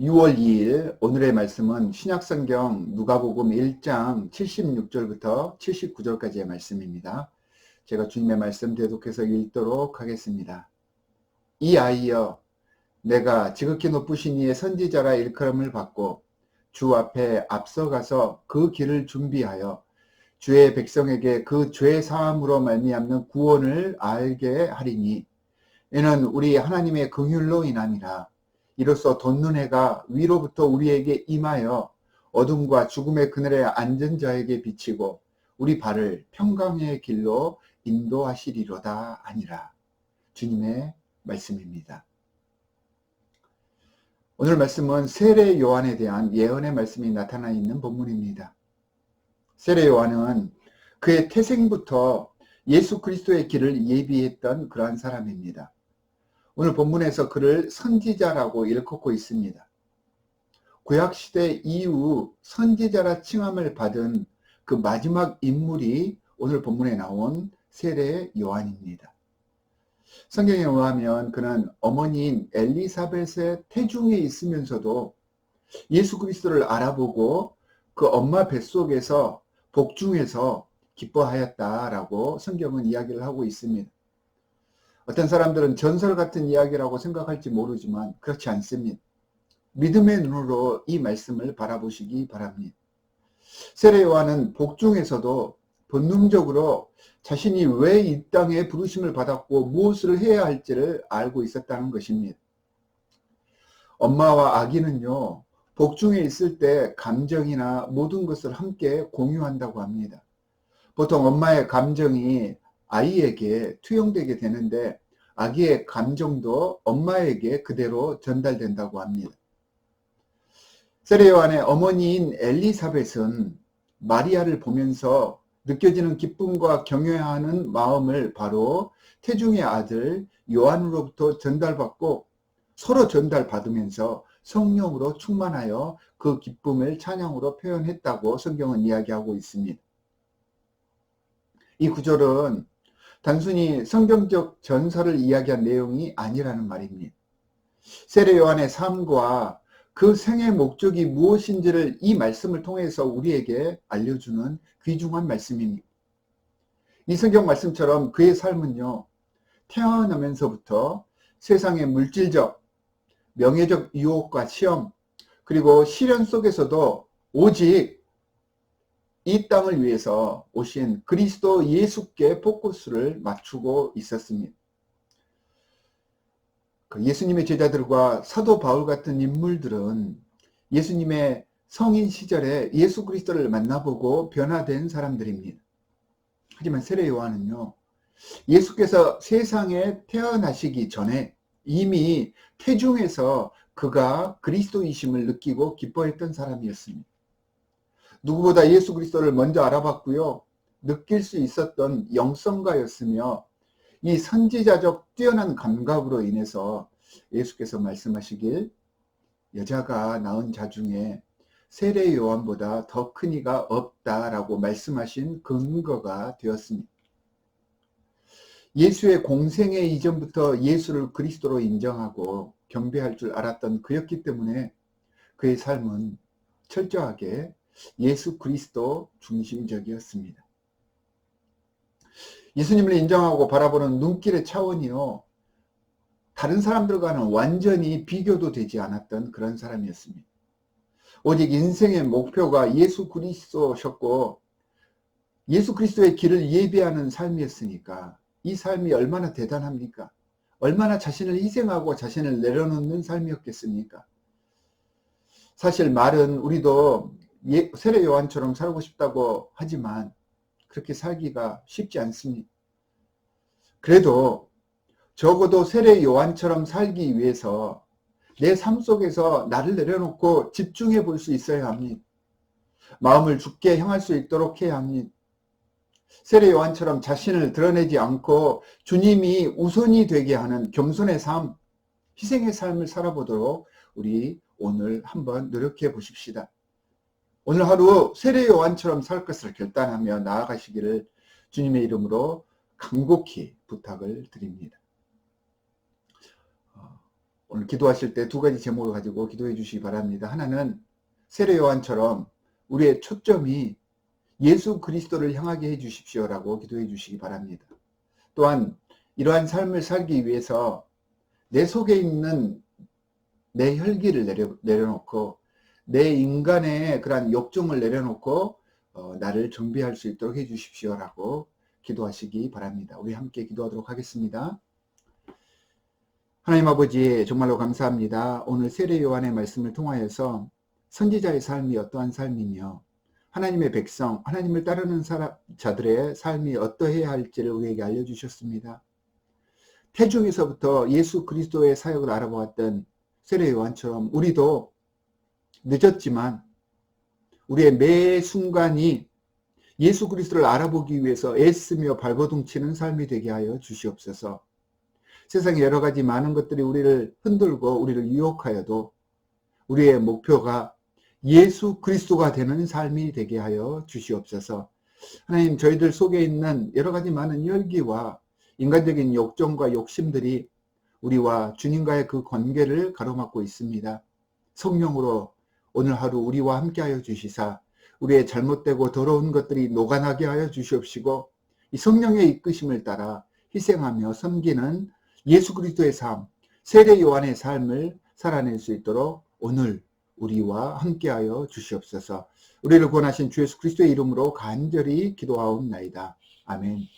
6월 2일 오늘의 말씀은 신약성경 누가복음 1장 76절부터 79절까지의 말씀입니다. 제가 주님의 말씀 대독해서 읽도록 하겠습니다. 이 아이여 내가 지극히 높으신 이의 선지자라 일컬음을 받고 주 앞에 앞서가서 그 길을 준비하여 주의 백성에게 그 죄 사함으로 말미암는 구원을 알게 하리니 이는 우리 하나님의 긍휼로 인함이라 이로써 돋는 해가 위로부터 우리에게 임하여 어둠과 죽음의 그늘에 앉은 자에게 비치고 우리 발을 평강의 길로 인도하시리로다 아니라 주님의 말씀입니다. 오늘 말씀은 세례 요한에 대한 예언의 말씀이 나타나 있는 본문입니다. 세례 요한은 그의 태생부터 예수 그리스도의 길을 예비했던 그러한 사람입니다. 오늘 본문에서 그를 선지자라고 일컫고 있습니다. 구약시대 이후 선지자라 칭함을 받은 그 마지막 인물이 오늘 본문에 나온 세례 요한입니다. 성경에 의하면 그는 어머니인 엘리사벳의 태중에 있으면서도 예수 그리스도를 알아보고 그 엄마 뱃속에서 복중에서 기뻐하였다라고 성경은 이야기를 하고 있습니다. 어떤 사람들은 전설 같은 이야기라고 생각할지 모르지만 그렇지 않습니다. 믿음의 눈으로 이 말씀을 바라보시기 바랍니다. 세례 요한은 복중에서도 본능적으로 자신이 왜 이 땅에 부르심을 받았고 무엇을 해야 할지를 알고 있었다는 것입니다. 엄마와 아기는요, 복중에 있을 때 감정이나 모든 것을 함께 공유한다고 합니다. 보통 엄마의 감정이 아이에게 투영되게 되는데 아기의 감정도 엄마에게 그대로 전달된다고 합니다. 세례 요한의 어머니인 엘리사벳은 마리아를 보면서 느껴지는 기쁨과 경외하는 마음을 바로 태중의 아들 요한으로부터 전달받고 서로 전달받으면서 성령으로 충만하여 그 기쁨을 찬양으로 표현했다고 성경은 이야기하고 있습니다. 이 구절은 단순히 성경적 전설을 이야기한 내용이 아니라는 말입니다. 세례 요한의 삶과 그 생의 목적이 무엇인지를 이 말씀을 통해서 우리에게 알려주는 귀중한 말씀입니다. 이 성경 말씀처럼 그의 삶은요, 태어나면서부터 세상의 물질적, 명예적 유혹과 시험, 그리고 시련 속에서도 오직 이 땅을 위해서 오신 그리스도 예수께 포커스를 맞추고 있었습니다. 그 예수님의 제자들과 사도 바울 같은 인물들은 예수님의 성인 시절에 예수 그리스도를 만나보고 변화된 사람들입니다. 하지만 세례 요한은요, 예수께서 세상에 태어나시기 전에 이미 태중에서 그가 그리스도이심을 느끼고 기뻐했던 사람이었습니다. 누구보다 예수 그리스도를 먼저 알아봤고요. 느낄 수 있었던 영성가였으며 이 선지자적 뛰어난 감각으로 인해서 예수께서 말씀하시길 여자가 낳은 자 중에 세례 요한보다 더 큰 이가 없다라고 말씀하신 근거가 되었습니다. 예수의 공생애 이전부터 예수를 그리스도로 인정하고 경배할 줄 알았던 그였기 때문에 그의 삶은 철저하게 예수 그리스도 중심적이었습니다. 예수님을 인정하고 바라보는 눈길의 차원이요. 다른 사람들과는 완전히 비교도 되지 않았던 그런 사람이었습니다. 오직 인생의 목표가 예수 그리스도셨고 예수 그리스도의 길을 예비하는 삶이었으니까 이 삶이 얼마나 대단합니까? 얼마나 자신을 희생하고 자신을 내려놓는 삶이었겠습니까? 사실 말은 우리도 예, 세례 요한처럼 살고 싶다고 하지만 그렇게 살기가 쉽지 않습니다. 그래도 적어도 세례 요한처럼 살기 위해서 내 삶 속에서 나를 내려놓고 집중해 볼 수 있어야 합니다. 마음을 죽게 향할 수 있도록 해야 합니다. 세례 요한처럼 자신을 드러내지 않고 주님이 우선이 되게 하는 겸손의 삶, 희생의 삶을 살아보도록 우리 오늘 한번 노력해 보십시다. 오늘 하루 세례 요한처럼 살 것을 결단하며 나아가시기를 주님의 이름으로 간곡히 부탁을 드립니다. 어, 오늘 기도하실 때 두 가지 제목을 가지고 기도해 주시기 바랍니다. 하나는 세례 요한처럼 우리의 초점이 예수 그리스도를 향하게 해 주십시오라고 기도해 주시기 바랍니다. 또한 이러한 삶을 살기 위해서 내 속에 있는 내 혈기를 내려, 내려놓고 내 인간의 그러한 욕정을 내려놓고 어, 나를 정비할 수 있도록 해 주십시오라고 기도하시기 바랍니다. 우리 함께 기도하도록 하겠습니다. 하나님 아버지 정말로 감사합니다. 오늘 세례 요한의 말씀을 통하여서 선지자의 삶이 어떠한 삶이며 하나님의 백성, 하나님을 따르는 사람, 자들의 삶이 어떠해야 할지를 우리에게 알려주셨습니다. 태중에서부터 예수 그리스도의 사역을 알아보았던 세례 요한처럼 우리도 늦었지만 우리의 매 순간이 예수 그리스도를 알아보기 위해서 애쓰며 발버둥치는 삶이 되게 하여 주시옵소서. 세상에 여러 가지 많은 것들이 우리를 흔들고 우리를 유혹하여도 우리의 목표가 예수 그리스도가 되는 삶이 되게 하여 주시옵소서. 하나님 저희들 속에 있는 여러 가지 많은 열기와 인간적인 욕정과 욕심들이 우리와 주님과의 그 관계를 가로막고 있습니다. 성령으로 오늘 하루 우리와 함께하여 주시사 우리의 잘못되고 더러운 것들이 녹아나게 하여 주시옵시고 이 성령의 이끄심을 따라 희생하며 섬기는 예수 그리스도의 삶, 세례 요한의 삶을 살아낼 수 있도록 오늘 우리와 함께하여 주시옵소서. 우리를 권하신 주 예수 그리스도의 이름으로 간절히 기도하옵나이다. 아멘.